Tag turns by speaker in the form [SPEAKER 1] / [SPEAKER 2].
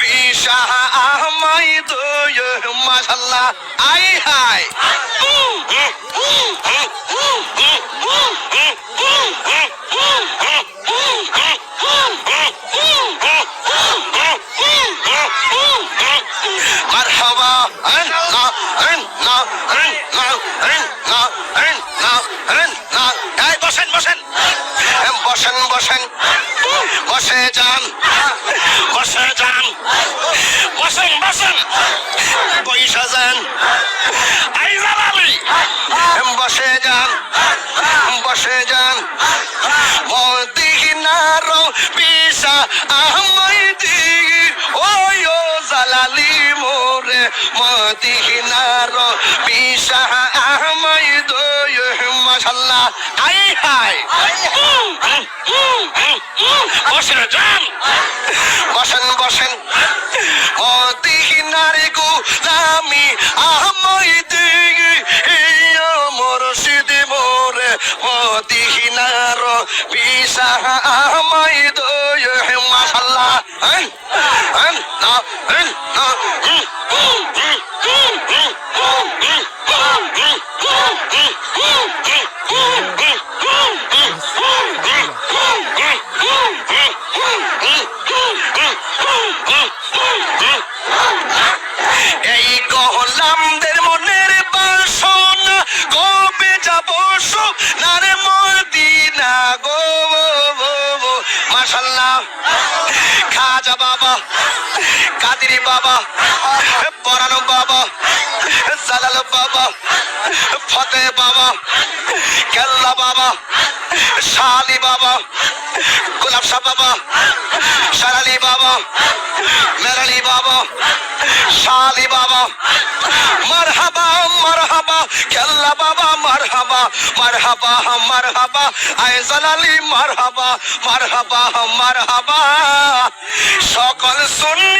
[SPEAKER 1] বিশাহ আহমাই দোয় মাশাল্লাহ। আই হাই মারহাবা। আল্লাহ আল্লাহ আল্লাহ আল্লাহ আল্লাহ আল্লাহ এই বসেন বসেন। বসেন বসেন। বসে যান। বসে যান বসেন বসেন। পয়সা যান আই জালালি বসে যান বসে যান। মদিনার পিসা আহমাই দিগি ওই ও জালালি মোরে। মদিনার পিসা আহমাই দই মাশাল্লাহ। আই হাই। বসে যান। বসেন বসেন। মদিনার গুলামি আহমাই দিগি ইয়া মুর্শিদ মোরে। মদিনার পিসা আহমাই দই মাশাল্লাহ। হ্যাঁ হ্যাঁ না হ্যাঁ না। বাবা। কাদিরি বাবা। পরানো বাবা। জালাল বাবা। ফতে বাবা। কেল্লা বাবা। শালি বাবা। গোলাপ শাহ বাবা। সারালি বাবা। মেরালি বাবা। শালি বাবা। মারহাবা মারহাবা। কেল্লা বাবা, মারহাবা। মারহাবা মারহাবা। আয় জালালি, মারহাবা। মারহাবা মারহাবা। சொன்ன